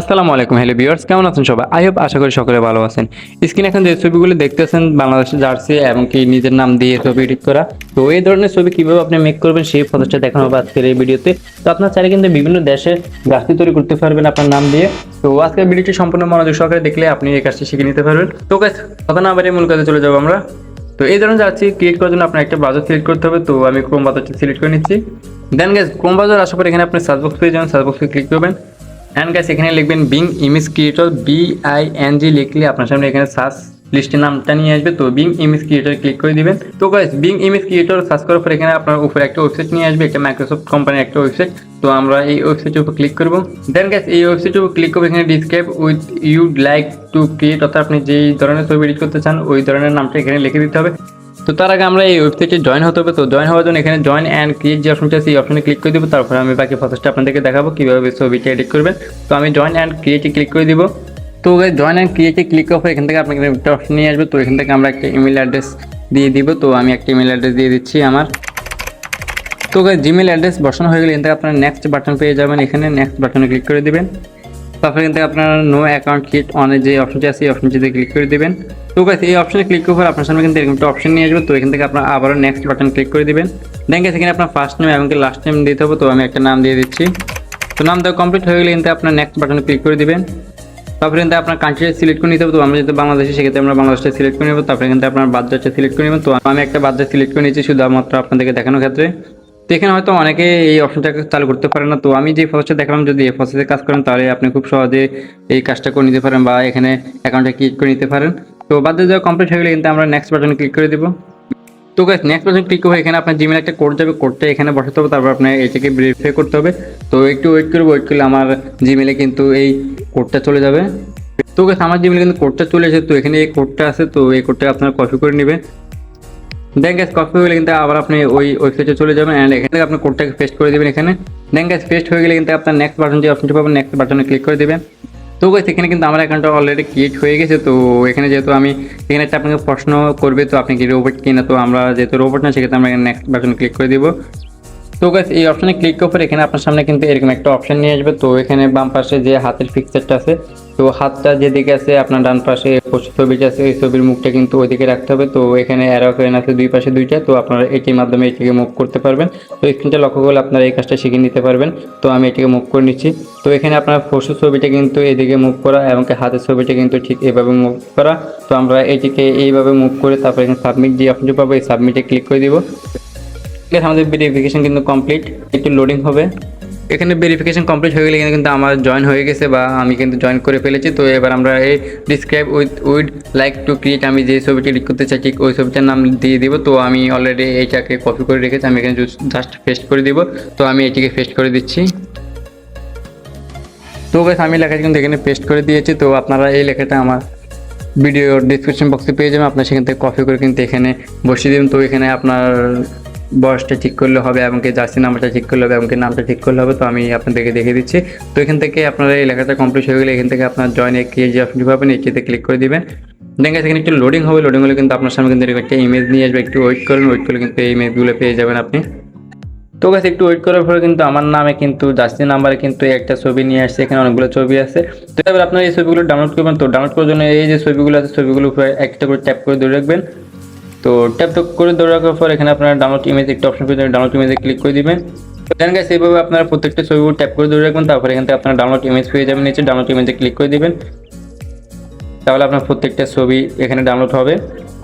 আসসালামু আলাইকুম hello viewers কেমন আছেন সবাই? আই হোপ আশা করি সকলে ভালো আছেন। স্ক্রিন এখন যে ছবিগুলো দেখতেছেন বাংলাদেশের জার্সি এবং কি নিজের নাম দিয়ে ছবি এডিট করা, তো এই ধরনের ছবি কীভাবে আপনি মেক করবেন, সেই প্রসেসটা দেখানো হবে আজকের এই ভিডিওতে। তো আপনার চাইলে কিন্তু বিভিন্ন দেশে জার্সি তৈরি করতে পারবেন আপনার নাম দিয়ে। তো আজকের ভিডিওটি সম্পূর্ণ মনোযোগ সহকারে দেখলে আপনি এই কাজটি শিখে নিতে পারবেন। তো কথা না বাড়িয়ে মূল কাজে চলে যাব আমরা। তো এই ধরনের জার্সি ক্রিয়েট করার জন্য আপনার একটা ব্রাউজার সিলেক্ট করতে হবে। তো আমি ক্রোম ব্রাউজারটি সিলেক্ট করে নিচ্ছি। দেন গ্যাস ক্রোম ব্রাউজার আসার পর এখানে আপনি সার্চ বক্স পেয়ে যাবেন। সার্চ বক্সে ক্লিক করবেন। অ্যান্ড গ্যাস এখানে লিখবেন Bing image creator B I N G লিখলে আপনার সামনে এখানে সার্চ লিস্টের নামটা নিয়ে আসবে। তো বিং ইমেজ ক্রিয়েটর ক্লিক করে দিবেন। তো guys Bing image creator search করার পর এখানে আপনার উপরে একটা ওয়েবসাইট নিয়ে আসবে, একটা মাইক্রোসফট কোম্পানির একটা ওয়েবসাইট তো আমরা এই ওয়েবসাইটের উপর ক্লিক করব। দেন গ্যাস এই ওয়েবসাইটের উপর ক্লিক করব, এখানে describe with you'd like to create অর্থাৎ আপনি যেই ধরনের ছবি এডিট করতে চান, ওই ধরনের নামটা এখানে লিখে দিতে হবে। তো তার আগে আমরা এই ওয়েবসাইটে জয়েন হতে হবে। তো জয়েন হওয়ার জন্য এখানে জয়েন অ্যান্ড ক্রিয়েট যে অপশনটা আছে, এই অপশনে ক্লিক করে দেবো। তারপরে আমি বাকি প্রসেসটা আপনাদেরকে দেখাবো, কীভাবে ছবিটা এডিট করবেন। তো আমি জয়েন অ্যান্ড ক্রিয়েটে ক্লিক করে দিব। তো জয়েন অ্যান্ড ক্রিয়েটে ক্লিক করার এখান থেকে আপনাকে একটা অপশন নিয়ে আসবে। তো এখান থেকে আমরা একটা ইমেল অ্যাড্রেস দিয়ে দিব। তো আমি একটা ইমেল অ্যাড্রেস দিয়ে দিচ্ছি আমার। তো জিমেল অ্যাড্রেস বসানো হয়ে গেলে এখান থেকে আপনারা নেক্সট বাটন পেয়ে যাবেন। এখানে নেক্সট বাটনে ক্লিক করে দিবেন। তারপরে এখান থেকে আপনার নো অ্যাকাউন্ট ক্রিয়েট অনের যে অপশনটি আছে, এই অপশনটিতে ক্লিক করে দিবেন। তো গাইস এই অপশনে ক্লিক করার আপনার সামনে কিন্তু এরকম একটা অপশন নিয়ে আসবে। তো এখান থেকে আপনার আবারও নেক্সট বাটন ক্লিক করে দিবেন। দেন গাইস এখানে আপনার ফার্স্ট নেম এবং লাস্ট নেম দিতে হবে। তো আমি একটা নাম দিয়ে দিচ্ছি। তো নাম দেওয়া কমপ্লিট হয়ে গেলে কিন্তু আপনার নেক্সট বাটনে ক্লিক করে দিবেন। তারপরে কিন্তু আপনার কান্ট্রি সিলেক্ট করে নিতে হবে। তো আমরা যেহেতু বাংলাদেশে, সেক্ষেত্রে আমরা বাংলাদেশটা সিলেক্ট করে নেব। তারপরে কিন্তু আপনার বাজারটা সিলেক্ট করে নেবেন তো আমি একটা বাজার সিলেক্ট করে নিয়েছি, শুধুমাত্র আপনাদেরকে দেখানোর ক্ষেত্রে। তো এখানে হয়তো অনেকে এই অপশনটাকে চালু করতে পারে না। তো আমি যে প্রসেসটা দেখালাম যদি এই প্রসেসে কাজ করেন, তাহলে আপনি খুব সহজে এই কাজটা করে নিতে পারেন বা এখানে অ্যাকাউন্টে ক্লিক করে নিতে পারেন। তো বাদ দিয়ে যাওয়া কমপ্লিট হয়ে গেলে কিন্তু আমরা নেক্সট বাটনে ক্লিক করে দেবো। তো গাইস নেক্সট বাটন ক্লিক করে এখানে আপনার জিমেল একটা কোড যাবে কোডটা এখানে বসাতে হবে, তারপর আপনার এটাকে ভেরিফাই করতে হবে। তো একটু ওয়েট করব ওয়েট করলে আমার জিমেলে কিন্তু এই কোডটা চলে যাবে। তো গাইস আমার জিমেলে কিন্তু কোডটা চলে এসেছে, তো এখানে এই কোডটা আছে, তো এই কোডটা আপনারা কপি করে নেবেন। দেন গ্যাস কপি হয়ে গেলে কিন্তু আবার আপনি ওই ওয়েবসাইটে চলে যাবেন অ্যান্ড এখানে থেকে আপনি কোডটাকে পেস্ট করে দেবেন এখানে। দেন গ্যাস পেস্ট হয়ে গেলে কিন্তু আপনার নেক্সট বাটন যে অপশনটি পাবেন নেক্সট বাটনে ক্লিক করে দেবেন। তো গাইস এখানে কিন্তু আমার অ্যাকাউন্টটা অলরেডি ক্রিয়েট হয়ে গেছে, তো এখানে যেহেতু আমি, এখানে আপনাকে প্রশ্ন করবে, তো আপনি কি রোবট কিনা, তো আমরা যেহেতু রোবট না, সেক্ষেত্রে আমরা এখানে নেক্সট বাটনে ক্লিক করে দিব। তো গাইস এই অপশনে ক্লিক করার এখানে আপনার সামনে কিন্তু এরকম একটা অপশন নিয়ে আসবে। তো এখানে বাম পাশে যে হাতের ফিক্সারটা আছে, তো হাতটা যেদিকে আছে, আপনার ডান পাশে ছবিটা আছে, এই ছবির মুখটা কিন্তু ওইদিকে রাখতে হবে। তো এখানে অ্যারো ফ্যান আছে দুই পাশে দুইটা, তো আপনারা এটির মাধ্যমে এটিকে মুভ করতে পারবেন। তো স্ক্রিনটা লক্ষ্য করলে আপনারা এই কাজটা শিখে নিতে পারবেন। তো আমি এটিকে মুভ করে নিচ্ছি। তো এখানে আপনার পশু ছবিটা কিন্তু এদিকে মুভ করা এবং হাতের ছবিটা কিন্তু ঠিক এভাবে মুভ করা। তো আমরা এটিকে এইভাবে মুভ করে তারপরে এখানে সাবমিট যে অপশনটি পাবো, এই সাবমিটে ক্লিক করে দিব। আমাদের ভেরিফিকেশন কিন্তু কমপ্লিট একটু লোডিং হবে। এখানে ভেরিফিকেশন কমপ্লিট হয়ে গেলে কিন্তু আমার জয়েন হয়ে গেছে বা আমি কিন্তু জয়েন করে ফেলেছি। তো এবার আমরা এই describe with you'd like to create আমি যে ছবিটি করতে চাই, ঠিক ওই ছবিটার নাম দিয়ে দিব। তো আমি অলরেডি এইটাকে কপি করে রেখেছি। আমি এখানে জাস্ট পেস্ট করে দিব। তো আমি এটিকে পেস্ট করে দিচ্ছি। তো বেশ আমি লেখাটা কিন্তু এখানে পেস্ট করে দিয়েছি। তো আপনারা এই লেখাটা আমার ভিডিও ডিসক্রিপশন বক্সে পেয়ে যাবেন। আপনার সেখান থেকে কপি করে কিন্তু এখানে বসিয়ে দিন তো এখানে আপনার বয়সটা ঠিক করলে হবে এবং কি জার্সি নাম্বারটা ঠিক করলে হবে এবং কি নামটা ঠিক করলে হবে তো আমি আপনাদেরকে দেখিয়ে দিচ্ছি। তো এখান থেকে আপনারা এই লেখাটা কমপ্লিট হয়ে গেলে এখান থেকে আপনার জয়েন এ যে অপশনটি পাবেন এটিতে ক্লিক করে দিবেন। Guys, এখানে একটু লোডিং হবে লোডিং হলে কিন্তু আপনার সামনে কিন্তু একটা ইমেজ নিয়ে আসবে একটু ওয়েট করুন ওয়েট করলে কিন্তু এই ইমেজগুলো পেয়ে যাবেন আপনি। তো গাছ একটু ওয়েট করার পরে কিন্তু আমার নামে কিন্তু জার্সি নাম্বারে কিন্তু একটা ছবি নিয়ে আসছে এখানে অনেকগুলো ছবি আছে। তো এবার আপনারা এই ছবিগুলো ডাউনলোড করবেন তো ডাউনলোড করার জন্য এই যে ছবিগুলো আছে ছবিগুলো একটা করে ট্যাপ করে ধরে রাখবেন। তো ট্যাপ করে ধরে রাখার পর এখানে আপনারা ডাউনলোড ইমেজ একটা অপশন পেয়ে ডাউনলোড ইমেজে ক্লিক করে দিবেন। দেন গাছ এইভাবে আপনারা প্রত্যেকটা ছবিগুলো ট্যাপ করে ধরে রাখবেন, তারপরে এখান থেকে আপনারা ডাউনলোড ইমেজ পেয়ে যাবেন, নিচে ডাউনলোড ইমেজে ক্লিক করে দিবেন। তাহলে আপনার প্রত্যেকটা ছবি এখানে ডাউনলোড হবে।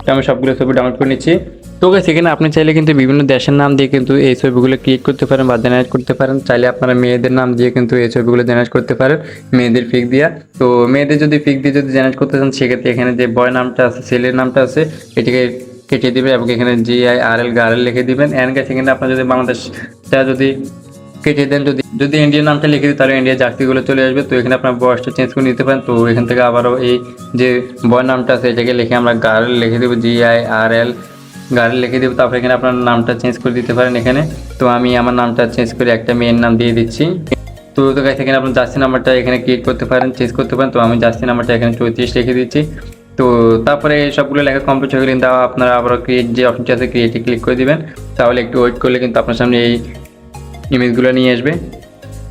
তো আমি সবগুলো ছবি ডাউনলোড করে নিচ্ছি। তো গাছ এখানে আপনি চাইলে কিন্তু বিভিন্ন দেশের নাম দিয়ে কিন্তু এই ছবিগুলো ক্লিক করতে পারেন বা জেনারেট করতে পারেন। চাইলে আপনারা মেয়েদের নাম দিয়ে কিন্তু এই ছবিগুলো জেনারেট করতে পারেন, মেয়েদের পিক দিয়া। তো মেয়েদের যদি পিক দিয়ে যদি জেনারেট করতে চান, সেক্ষেত্রে এখানে যে বয় নামটা আছে, ছেলের নামটা আছে, এটিকে কেটে দিবেন এবং এখানে G I R L girl লিখে দিবেন। এন্ড গাছ এখানে আপনার যদি বাংলাদেশটা যদি কেটে দেন, যদি যদি ইন্ডিয়ান নামটা লিখে দিই, তাহলে ইন্ডিয়া জার্সিগুলো চলে আসবে। তো এখানে আপনার বয়সটা চেঞ্জ করে নিতে পারেন। তো এখান থেকে আবারও এই যে বয় নামটা আছে, এটাকে লিখে আমরা গার্ল লিখে দেবো G I R L girl লিখে দেবো। তারপরে এখানে আপনার নামটা চেঞ্জ করে দিতে পারেন এখানে। তো আমি আমার নামটা চেঞ্জ করে একটা মেয়ের নাম দিয়ে দিচ্ছি। তো তো গাছ এখানে আপনার জার্সি নাম্বারটা এখানে ক্রিয়েট করতে পারেন চেঞ্জ করতে পারেন। তো আমি জার্সি নাম্বারটা এখানে চৌত্রিশ লিখে দিচ্ছি। তো তারপরে সবগুলো লেখা কমপ্লিট হয়ে গেলে কিন্তু আপনারা আবার ক্রিয়েট যে অপশনটি আছে ক্রিয়েটে ক্লিক করে দিবেন। তাহলে একটু ওয়েট করলে কিন্তু আপনার সামনে এই ইমেজগুলো নিয়ে আসবে।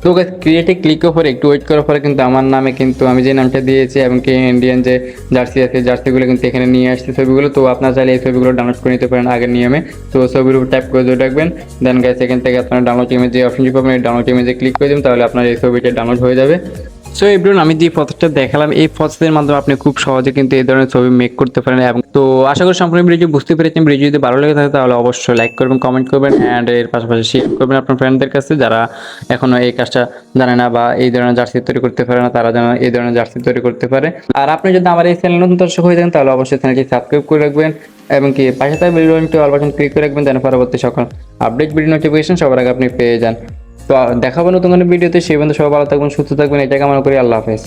তো ক্রিয়েটে ক্লিক করার পরে, একটু ওয়েট করার পরে কিন্তু আমার নামে কিন্তু আমি যে নামটা দিয়েছি এবং কি ইন্ডিয়ান যে জার্সি আছে জার্সিগুলো কিন্তু এখানে নিয়ে আসছে ছবিগুলো। তো আপনারা চাইলে এই ছবিগুলো ডাউনলোড করে নিতে পারেন আগের নিয়মে। তো ছবির উপর ট্যাপ করে ধরে রাখবেন। দেন গাইস এখান থেকে আপনারা ডাউনলোড ইমেজ যে অপশনটি পাবেন ডাউনলোড ইমেজে ক্লিক করে দেবেন। তাহলে আপনার এই ছবিটা ডাউনলোড হয়ে যাবে। সো এভরিওন আমি যে ফটোটা দেখালাম, এই ফটোদের মাধ্যমে আপনি খুব সহজে কিন্তু এই ধরনের ছবি মেক করতে পারেন এবং তো আশা করি সম্পূর্ণ ভিডিও বুঝতে পেরেছেন। ভিডিও যদি ভালো লেগে থাকে, তাহলে অবশ্যই লাইক করবেন কমেন্ট করবেন অ্যান্ড এর পাশাপাশি শেয়ার করবেন আপনার ফ্রেন্ডদের কাছে যারা এখনও এই কাজটা জানে না বা এই ধরনের জার্সি তৈরি করতে পারে না, তারা যেন এই ধরনের জার্সি তৈরি করতে পারে। আর আপনি যদি আমার এই চ্যানেল নতুন দর্শক হয়ে থাকেন, তাহলে অবশ্যই চ্যানেলটি সাবস্ক্রাইব করে রাখবেন এবং কি পাশে থাকা ভিডিওটি অল বাটন ক্লিক করে রাখবেন, যেন পরবর্তী সকল আপডেট ভিডিও নোটিফিকেশন সবার আগে আপনি পেয়ে যান। তো দেখাবো নতুন কোনো ভিডিওতে। সেই বন্ধু সবাই ভালো থাকবেন, সুস্থ থাকবেন। এটা কামনা করি, আল্লাহ হাফেজ।